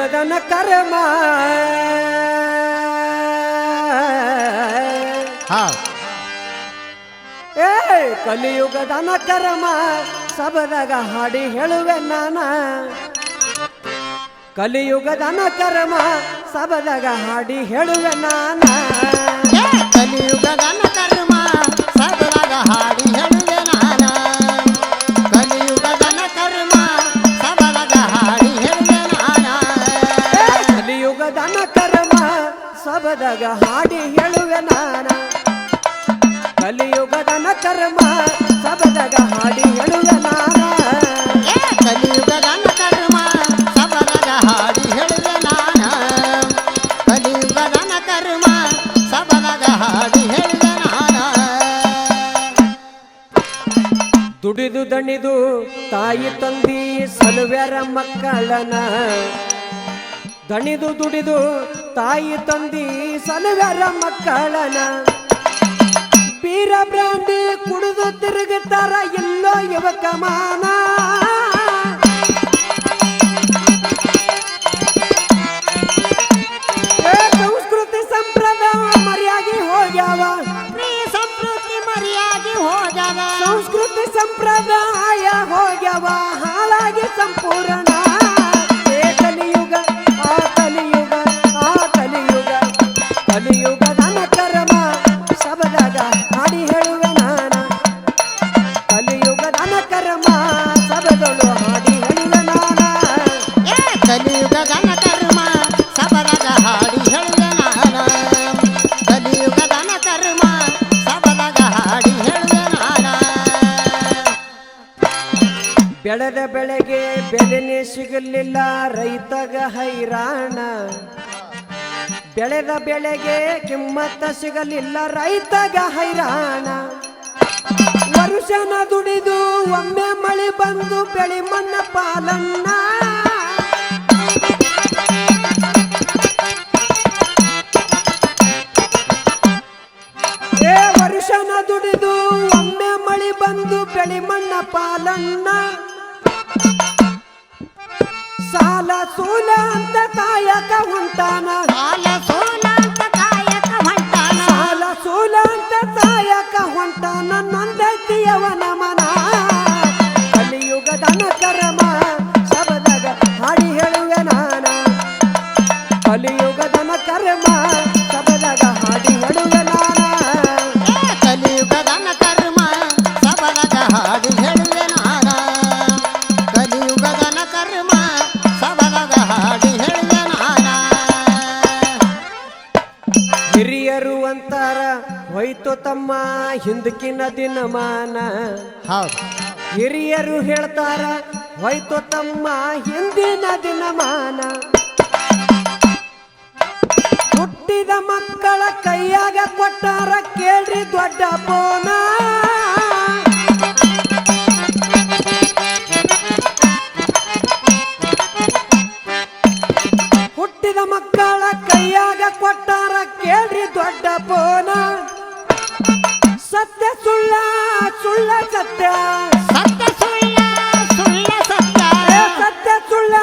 ಕಲಿಯುಗದನ ಕರ್ಮ. ಏ ಕಲಿಯುಗದನ ಕರ್ಮ ಸಬದಾಗ ಹಾಡಿ ಹೇಳುವೆ ನಾನ. ಕಲಿಯುಗದನ ಕರ್ಮ ಸಬದಾಗ ಹಾಡಿ ಹೇಳುವೆ ನಾನ. ಕಲಿಯುಗದನ ದುಡಿದು ದಣಿದು ತಾಯಿ ತಂದಿ ಸಲುವ್ಯಾರ ಮಕ್ಕಳನ ದಣಿದು ದುಡಿದು ತಾಯಿ ತಂದಿ ಸಲುವ್ಯಾರ ಮಕ್ಕಳನ ಪೀರ ಬ್ರಾಂಡಿ ಕುಡಿದು ತಿರುಗುತ್ತಾರ ಎಲ್ಲೋ ಯುವಕ sampurna ಬೆಳೆದ ಬೆಳೆಗೆ ಬೆಲೆನೇ ಸಿಗಲಿಲ್ಲ, ರೈತಗ ಹೈರಾಣ. ಬೆಳೆದ ಬೆಳೆಗೆ ಕಿಮ್ಮತ್ತ ಸಿಗಲಿಲ್ಲ, ರೈತಗ ಹೈರಾಣ. ವರುಷನ ದುಡಿದು ಒಮ್ಮೆ ಮಳೆ ಬಂದು ಬೆಳಿ ಮನ್ನ ಪಾಲನ್ನ. ಏ ವರುಷನ ದುಡಿದು ಒಮ್ಮೆ ಮಳೆ ಬಂದು ಬೆಳಿ ಮಣ್ಣ ಪಾಲನ್ನ. ಸಾಲ ಸೂಲ ಅಂತ ಕಾಯಕ ಹೊಂಟಾನ. ಸಾಲ ಸೂಲ ಅಂತ ಕಾಯಕ ಹೊಂಟಾನ. ಸಾಲ ಸೂಲ ಅಂತ ಕಾಯಕ ಹೊಂಟಾನ. ನೊಂದೈತಿಯವನ ಮನ. ಕಲಿಯುಗದನ ಕರ್ಮ ಶಬದಾಗ ಹಾಡಿ ಹೇಳುವೆ ನಾನ. ಕಲಿಯುಗದನ ಹಿರಿಯರು ಅಂತಾರ ಹೋಯ್ತು ತಮ್ಮ ಹಿಂದಕಿನ ದಿನಮಾನ. ಹೌದು. ಹಿರಿಯರು ಹೇಳ್ತಾರ ಹೋಯ್ತು ತಮ್ಮ ಹಿಂದಿನ ದಿನಮಾನ. ಹುಟ್ಟಿದ ಮಕ್ಕಳ ಕೈಯಾಗ ಕೊಟ್ಟಾರ ಕೇಳ್ರಿ ದೊಡ್ಡ ಸುಳ್ಳ ಸತ್ಯ. ಸತ್ಯ ಸುಳ್ಳ ಸುಳ್ಳ ಸತ್ಯ. ಸತ್ಯ ಸುಳ್ಳ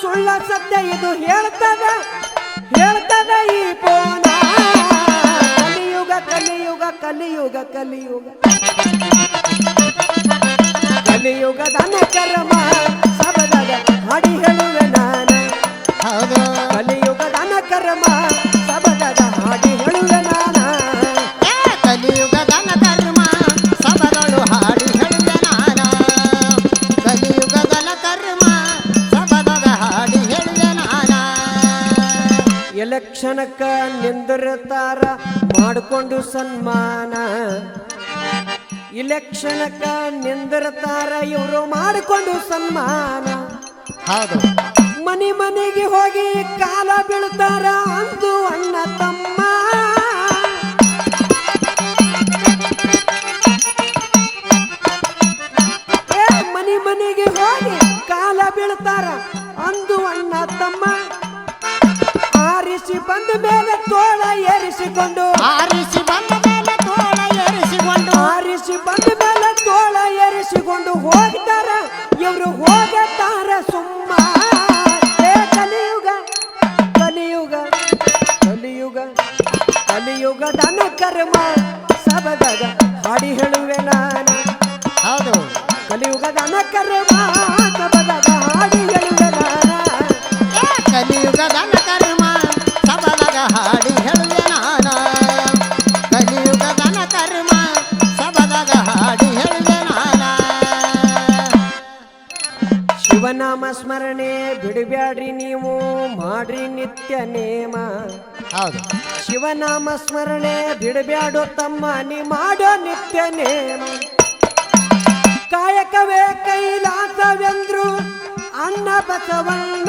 ಸುಳ್ಳ ಸತ್ಯ ಇದು ಹೇಳ್ತದ. ಹೇಳ್ತದ ಈ ಪೋನ ಕಲಿಯುಗ ಕಲಿಯುಗ ಕಲಿಯುಗ ಕಲಿಯುಗ. ಕಲಿಯುಗದ ಕರ್ಮ ಸಬದ ಹಾಡಿ ಹೇಳುವೆ ನಾನು ಕಲಿಯುಗದ ಕರ್ಮ ಎಲೆಕ್ಷನಕ್ಕ ನಿಂದಿರ್ತಾರ ಮಾಡಿಕೊಂಡು ಸನ್ಮಾನ. ಇಲೆಕ್ಷನಕ್ಕ ನಿಂದಿರ್ತಾರ ಇವರು ಮಾಡಿಕೊಂಡು ಸನ್ಮಾನ. ಹೌದು. ಮನೆ ಮನೆಗೆ ಹೋಗಿ ಕಾಲ ಬೀಳ್ತಾರ ಆರಿಸಿ ಬಂದ ಮೇಲೆ ತೋಳ ಏರಿಸಿಕೊಂಡು. ಆರಿಸಿ ಬಂದ ಮೇಲೆ ತೋಳ ಏರಿಸಿಕೊಂಡು ಹೋಗ್ತಾರ ಇವರು ಹೋಗತ್ತಾರ ಸುಮ್ಮ. ಏ ಕಲಿಯುಗ ಕಲಿಯುಗ ಕಲಿಯುಗ ಕಲಿಯುಗದನ ಕರ್ಮ ಸಬದಗ ಹಾಡಿ ಹೇಳು. ಶಿವನಾಮ ಸ್ಮರಣೆ ಬಿಡಬ್ಯಾಡ್ರಿ ನೀವು ಮಾಡ್ರಿ ನಿತ್ಯ ನೇಮ. ಹೌದು. ಶಿವನಾಮ ಸ್ಮರಣೆ ಬಿಡಬ್ಯಾಡು ತಮ್ಮ ನೀ ಮಾಡೋ ನಿತ್ಯ ನೇಮ. ಕಾಯಕವೇ ಕೈಲಾಸವೆಂದ್ರು ಅನ್ನ ಬಸವಣ್ಣ.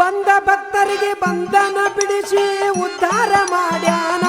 ಬಂದ ಭಕ್ತರಿಗೆ ಬಂಧನ ಬಿಡಿಸಿ ಉದ್ಧಾರ ಮಾಡ್ಯಾನ.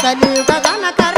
కలుగ గనకర